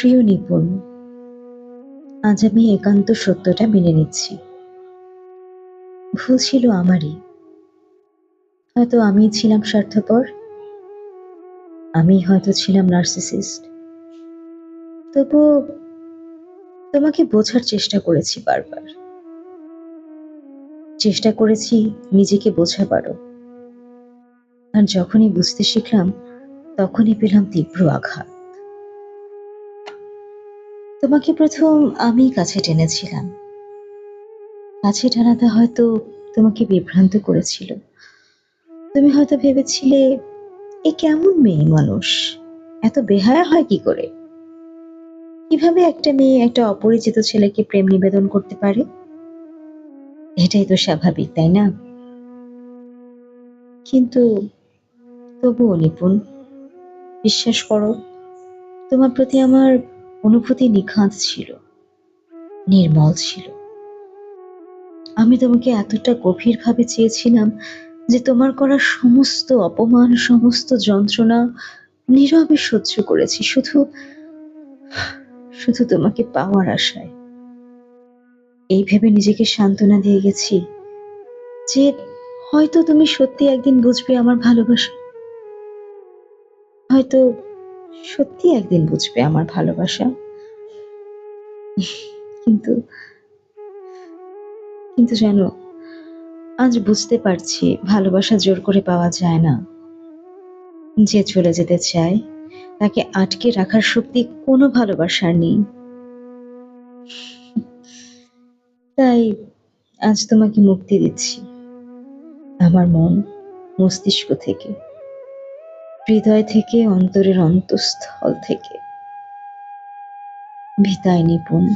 প্রিয় নিপুণ, আজ আমি একান্ত সত্যটা মেনে নিচ্ছি। ভুল ছিল আমারই। হয়তো আমি ছিলাম স্বার্থপর, আমি হয়তো ছিলাম নার্সিসিস্ট। তবুও তোমাকে বোঝার চেষ্টা করেছি বারবার। চেষ্টা করেছি নিজেকে বোঝাবারও। আর যখনই বুঝতে শিখলাম, তখনই পেলাম তীব্র আঘাত। তোমাকে প্রথম আমি কাছে টেনেছিলাম। কাছে টানাতে হয়তো তোমাকে বিভ্রান্ত করেছিল। তুমি হয়তো ভেবেছিলে, এ কেমন মেয়ে মানুষ? এত বেহায়া হয় কি করে? কীভাবে একটা মেয়ে একটা অপরিচিত ছেলেকে প্রেম নিবেদন করতে পারে? এটাই তো স্বাভাবিক, তাই না? কিন্তু তবুও নিপুণ, বিশ্বাস করো, তোমার প্রতি আমার অনুভূতি নিখাঁত ছিল, নির্মল ছিল। আমি তোমাকে এতটা গভীরভাবে চেয়েছিলাম যে তোমার করা সমস্ত অপমান, সমস্ত যন্ত্রণা নীরবে সহ্য করেছি, শুধু শুধু তোমাকে পাওয়ার আশায়। এই ভেবে নিজেকে সান্ত্বনা দিয়ে গেছি যে হয়তো তুমি সত্যি একদিন বুঝবে আমার ভালোবাসা। হয়তো সত্যি একদিন বুঝবে আমার ভালোবাসা। কিন্তু কিন্তু জানো, আজ বুঝতে পারছি ভালোবাসা জোর করে পাওয়া যায় না। যে চলে যেতে চায়, তাকে আটকে রাখার শক্তি কোনো ভালোবাসার নেই। তাই আজ তোমাকে মুক্তি দিচ্ছি, আমার মন মস্তিষ্ক থেকে। হৃদয় থেকে, অন্তরের অন্তঃস্থল থেকে। বিদায় নিপুণ।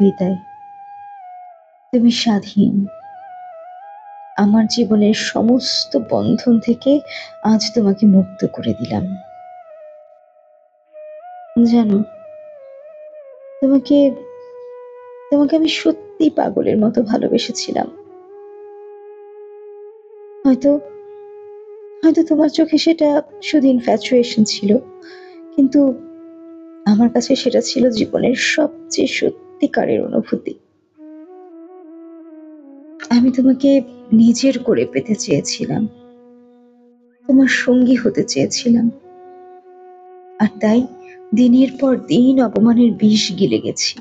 বিদায় তুমি স্বাধীন। আমার জীবনের সমস্ত বন্ধন থেকে আজ তোমাকে মুক্ত করে দিলাম। জানো, তোমাকে তোমাকে আমি সত্যি পাগলের মতো ভালোবেসেছিলাম। হয়তো হয়তো তোমার চোখে সেটা শুধু ইনফ্যাচুয়েশন ছিল, কিন্তু আমার কাছে সেটা ছিল জীবনের সবচেয়ে সত্যিকারের অনুভূতি। আমি তোমাকে নিজের করে পেতে চেয়েছিলাম, তোমার সঙ্গী হতে চেয়েছিলাম। আর তাই দিনের পর দিন অপমানের বিষ গিলে গেছি।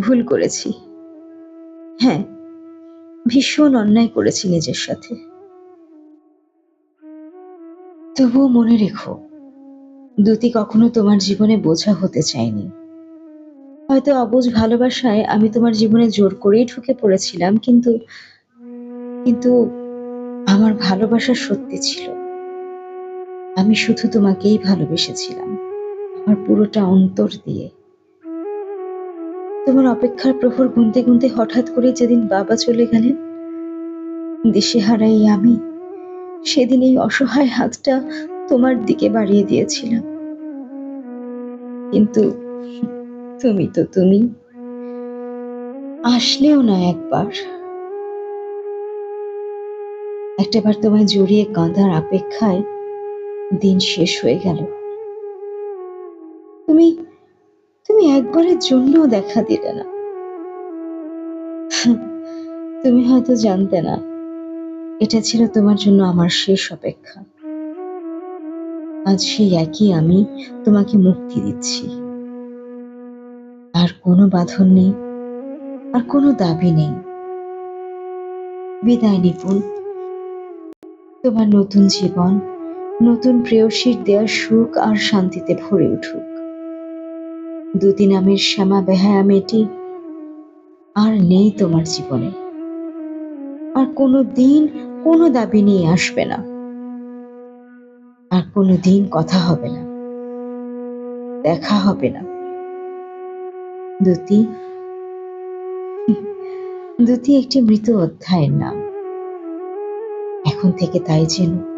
ভুল করেছি। হ্যাঁ ভীষণ অন্যায় করেছি নিজের সাথে। তবুও মনে রেখো, দুতি কখনো তোমার জীবনে বোঝা হতে চায়নি। হয়তো অবুঝ ভালোবাসায় আমি তোমার জীবনে জোর করেই ঢুকে পড়েছিলাম, কিন্তু কিন্তু আমার ভালোবাসা সত্যি ছিল। আমি শুধু তোমাকেই ভালোবেসেছিলাম, আমার পুরোটা অন্তর দিয়ে। তোমার অপেক্ষার প্রহর গুনতে গুনতে হঠাৎ করে যেদিন বাবা চলে গেলেন দেশে হারাই আমি সেদিন এই অসহায় হাতটা তোমার দিকে বাড়িয়ে দিয়েছিলাম। কিন্তু তুমি তো তুমি। আসলেও না একবার। একটাবার তোমায় জড়িয়ে কাঁদার অপেক্ষায় দিন শেষ হয়ে গেল। তুমি তুমি একবারের জন্য দেখা দিলে না। তুমি হয়তো জানতে না এটা ছিল তোমার জন্য আমার শেষ অপেক্ষা। আজ সেই একই আমি তোমাকে মুক্তি দিচ্ছি। আর কোনো বাঁধন নেই, আর কোনো দাবি নেই। বিদায় নিপুণ। তোমার নতুন জীবন, নতুন প্রেয়সীর দেয়া সুখ আর শান্তিতে ভরে উঠুক। দুদিন নামের শ্যামা বেহায়া মেয়েটি আর নেই তোমার জীবনে। আর কোনো দিন কোনো দাবি নিয়ে আসবে না। আর কোনো দিন কথা হবে না। দেখা হবে না। দুতি দুতি একটি মৃত অধ্যায়ের নাম। এখন থেকে তাই যেন